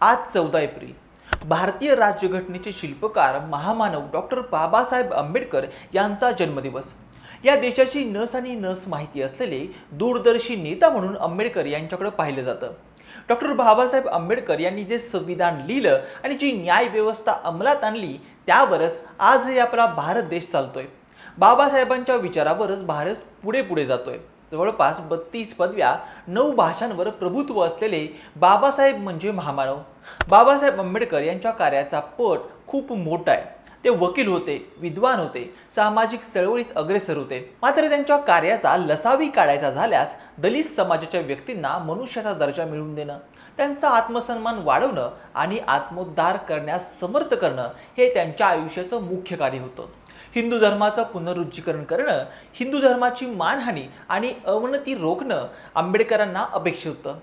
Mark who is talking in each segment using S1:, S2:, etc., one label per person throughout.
S1: आज चौदा एप्रिल. भारतीय राज्यघटनेचे शिल्पकार महामानव डॉक्टर बाबासाहेब आंबेडकर यांचा जन्मदिवस. या देशाची नस आणि नस माहिती असलेले दूरदर्शी नेता म्हणून आंबेडकर यांच्याकडे पाहिलं जातं. डॉक्टर बाबासाहेब आंबेडकर यांनी जे संविधान लिहिलं आणि जी न्यायव्यवस्था अंमलात आणली त्यावरच आजही आपला भारत देश चालतोय. बाबासाहेबांच्या विचारावरच भारत पुढे पुढे जातोय. जवळपास बत्तीस पदव्या नऊ भाषांवर प्रभुत्व असलेले बाबासाहेब म्हणजे महामानव. बाबासाहेब आंबेडकर यांच्या कार्याचा पट खूप मोठा आहे. ते वकील होते विद्वान होते सामाजिक चळवळीत अग्रेसर होते. मात्र त्यांच्या कार्याचा लसावी काढायचा झाल्यास दलित समाजाच्या व्यक्तींना मनुष्याचा दर्जा मिळवून देणं त्यांचा आत्मसन्मान वाढवणं आणि आत्मोद्धार करण्यास समर्थ करणं हे त्यांच्या आयुष्याचं मुख्य कार्य होतं. हिंदू धर्माचं पुनरुज्जीकरण करणं हिंदू धर्माची मानहानी आणि अवनती रोखणं आंबेडकरांना अपेक्षित होतं.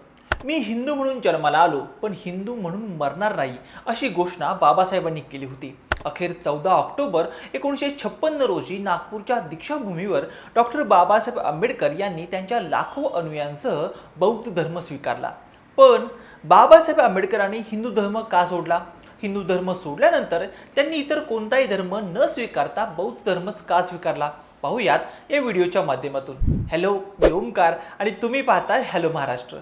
S1: मी हिंदू म्हणून जन्माला आलो पण हिंदू म्हणून मरणार नाही अशी घोषणा बाबासाहेबांनी केली होती. अखेर चौदा ऑक्टोबर एकोणीसशे छप्पन्न रोजी नागपूरच्या दीक्षाभूमीवर डॉक्टर बाबासाहेब आंबेडकर यांनी त्यांच्या लाखो अनुयांसह बौद्ध धर्म स्वीकारला. पण बाबासाहेब आंबेडकरांनी हिंदू धर्म का सोडला? हिंदू धर्म सोडल्यानंतर त्यांनी इतर कोणताही धर्म न स्वीकारता बौद्ध धर्मच का स्वीकारला? पाहूयात या व्हिडिओच्या माध्यमातून. हॅलो मी ओमकार आणि तुम्ही पाहताय हॅलो महाराष्ट्र.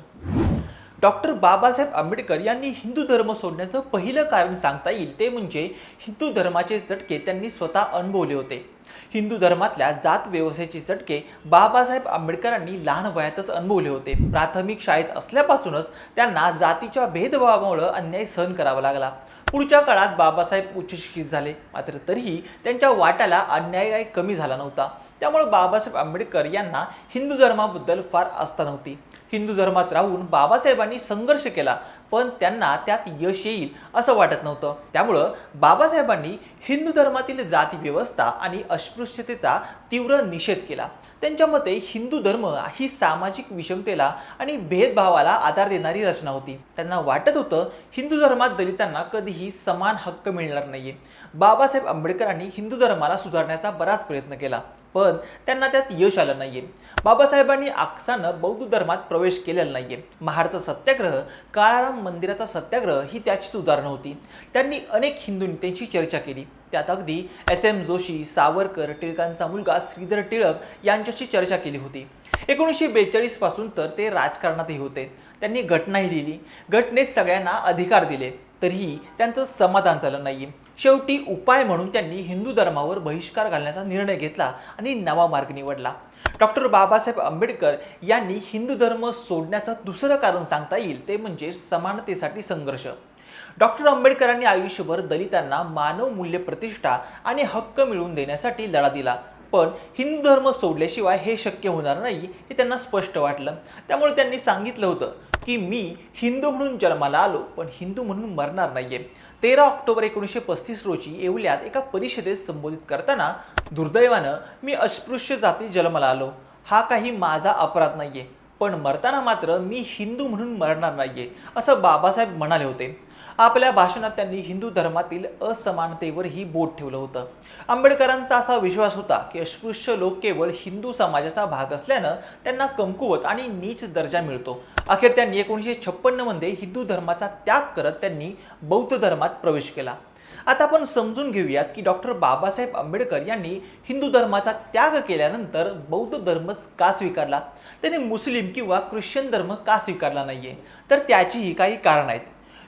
S1: डॉक्टर बाबासाहेब आंबेडकर यांनी हिंदू धर्म सोडण्याचं पहिलं कारण सांगता येईल ते म्हणजे हिंदू धर्माचे चटके त्यांनी स्वतः अनुभवले होते. हिंदू धर्मातल्या जात व्यवस्थेचे चटके बाबासाहेब आंबेडकरांनी लहान वयातच अनुभवले होते. प्राथमिक शाळेत असल्यापासूनच त्यांना जातीच्या भेदभावामुळे अन्याय सहन करावा लागला. पुढच्या काळात बाबासाहेब उच्चशिक्षित झाले. मात्र तरीही त्यांच्या वाट्याला अन्याय कमी झाला नव्हता. त्यामुळे बाबासाहेब आंबेडकर यांना हिंदू धर्माबद्दल फार आस्था नव्हती. हिंदू धर्मात राहून बाबासाहेबांनी संघर्ष केला पण त्यांना त्यात यश येईल असं वाटत नव्हतं. त्यामुळं बाबासाहेबांनी हिंदू धर्मातील जाती व्यवस्था आणि अस्पृश्यतेचा तीव्र निषेध केला. त्यांच्या मते हिंदू धर्म ही सामाजिक विषमतेला आणि भेदभावाला आधार देणारी रचना होती. त्यांना वाटत होतं हिंदू धर्मात दलितांना कधीही समान हक्क मिळणार नाहीये. बाबासाहेब आंबेडकरांनी हिंदू धर्माला सुधारण्याचा बराच प्रयत्न केला. पण त्यांना त्यात यश आलं नाहीये. बाबासाहेबांनी आकसानं बौद्ध धर्मात प्रवेश केलेला नाहीये. महाराजचा सत्याग्रह काळाराम मंदिराचा सत्याग्रह ही त्याचीच उदाहरणं होती. त्यांनी अनेक हिंदू नेत्यांशी चर्चा केली. त्यात अगदी एस एम जोशी सावरकर टिळकांचा मुलगा श्रीधर टिळक यांच्याशी चर्चा केली होती. एकोणीसशे बेचाळीसपासून तर ते राजकारणातही होते. त्यांनी घटनाही लिहिली. घटनेत सगळ्यांना अधिकार दिले. तरीही त्यांचं समाधान झालं नाही शेवटी उपाय म्हणून त्यांनी हिंदू धर्मावर बहिष्कार घालण्याचा निर्णय घेतला आणि नवा मार्ग निवडला. डॉक्टर बाबासाहेब आंबेडकर यांनी हिंदू धर्म सोडण्याचं दुसरं कारण सांगता येईल ते म्हणजे समानतेसाठी संघर्ष. डॉक्टर आंबेडकरांनी आयुष्यभर दलितांना मानव मूल्य प्रतिष्ठा आणि हक्क मिळवून देण्यासाठी लढा दिला. पण हिंदू धर्म सोडल्याशिवाय हे शक्य होणार नाही हे त्यांना स्पष्ट वाटलं. त्यामुळे त्यांनी सांगितलं होतं की मी हिंदू म्हणून जन्माला आलो पण हिंदू म्हणून मरणार नाहीये. तेरा ऑक्टोबर एकोणीसशे पस्तीस रोजी येवल्यात एका परिषदेत संबोधित करताना दुर्दैवानं मी अस्पृश्य जाती जन्माला आलो. हा काही माझा अपराध नाहीये. पण मरताना मात्र मी हिंदू म्हणून मरणार नाहीये असं बाबासाहेब म्हणाले होते. आपल्या भाषणात त्यांनी हिंदू धर्मातील असमानतेवरही बोट ठेवलं होतं. आंबेडकरांचा असा विश्वास होता की अस्पृश्य लोक केवळ हिंदू समाजाचा भाग असल्यानं त्यांना कमकुवत आणि नीच दर्जा मिळतो. अखेर त्यांनी एकोणीसशे छप्पन्नमध्ये हिंदू धर्माचा त्याग करत त्यांनी बौद्ध धर्मात प्रवेश केला. आता आपण समजून घेऊयात की डॉक्टर बाबासाहेब आंबेडकर यांनी हिंदू धर्माचा त्याग केल्यानंतर बौद्ध धर्मच का स्वीकारला? त्याने मुस्लिम किंवा ख्रिश्चन धर्म का स्वीकारला नाहीये? तर त्याचीही काही कारण आहेत.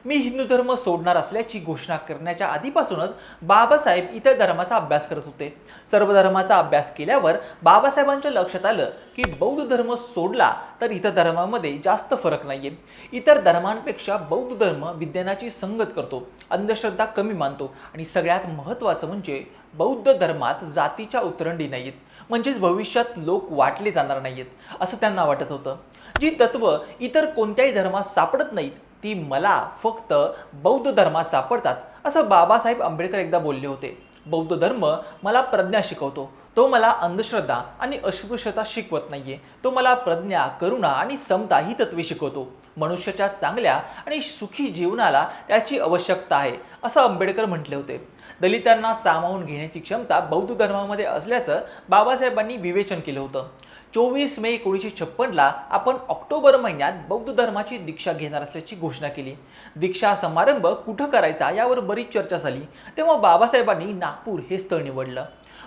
S1: मी हिंदू धर्म सोडणार असल्याची घोषणा करण्याच्या आधीपासूनच बाबासाहेब इतर धर्माचा अभ्यास करत होते. सर्व धर्माचा अभ्यास केल्यावर बाबासाहेबांच्या लक्षात आलं की बौद्ध धर्म सोडला तर इतर धर्मामध्ये जास्त फरक नाहीये. इतर धर्मांपेक्षा बौद्ध धर्म विज्ञानाची संगत करतो अंधश्रद्धा कमी मानतो आणि सगळ्यात महत्त्वाचं म्हणजे बौद्ध धर्मात जातीच्या उतरंडी नाहीत म्हणजेच भविष्यात लोक वाटले जाणार नाहीत असं त्यांना वाटत होतं. जी तत्व इतर कोणत्याही धर्मात सापडत नाहीत ती मला फक्त बौद्ध धर्मात सापडतात असं बाबासाहेब आंबेडकर एकदा बोलले होते. बौद्ध धर्म मला प्रज्ञा शिकवतो. तो मला अंधश्रद्धा आणि अस्पृश्यता शिकवत नाहीये. तो मला प्रज्ञा करुणा आणि समता ही तत्वे शिकवतो. मनुष्याच्या चांगल्या आणि सुखी जीवनाला त्याची आवश्यकता आहे असं आंबेडकर म्हटले होते. दलितांना सामावून घेण्याची क्षमता बौद्ध धर्मामध्ये असल्याचं बाबासाहेबांनी विवेचन केलं होतं. चोवीस मे एकोणीसशे छप्पनला आपण ऑक्टोबर महिन्यात बौद्ध धर्माची दीक्षा घेणार असल्याची घोषणा केली. दीक्षा समारंभ कुठं करायचा यावर बरीच चर्चा झाली. तेव्हा बाबासाहेबांनी नागपूर हे स्थळ निवडलं.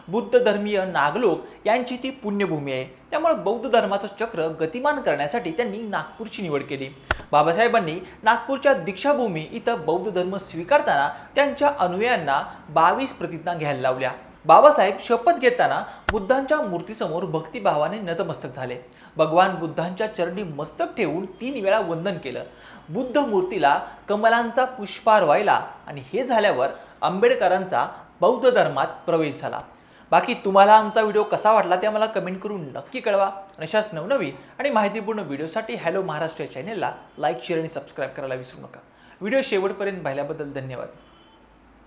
S1: बुद्ध धर्मीय नागलोक यांची ती पुण्यभूमी आहे. त्यामुळे बौद्ध धर्माचं चक्र गतिमान करण्यासाठी त्यांनी नागपूरची निवड केली. बाबासाहेबांनी नागपूरच्या दीक्षाभूमी इथं बौद्ध धर्म स्वीकारताना त्यांच्या अनुयायांना बावीस प्रतिज्ञा घ्यायला लावल्या. बाबासाहेब शपथ घेताना बुद्धांच्या मूर्तीसमोर भक्तिभावाने नतमस्तक झाले. भगवान बुद्धांच्या चरणी मस्तक ठेवून तीन वेळा वंदन केलं. बुद्ध मूर्तीला कमलांचा पुष्पार व्हायला आणि हे झाल्यावर आंबेडकरांचा बौद्ध धर्मात प्रवेश झाला. बाकी तुम्हाला आमचा व्हिडिओ कसा वाटला ते आम्हाला कमेंट करून नक्की कळवा. आणि अशाच नवनवीन आणि माहितीपूर्ण व्हिडिओसाठी हॅलो महाराष्ट्र चॅनेलला लाईक शेअर आणि सबस्क्राईब करायला विसरू नका. व्हिडिओ शेवटपर्यंत पाहिल्याबद्दल धन्यवाद.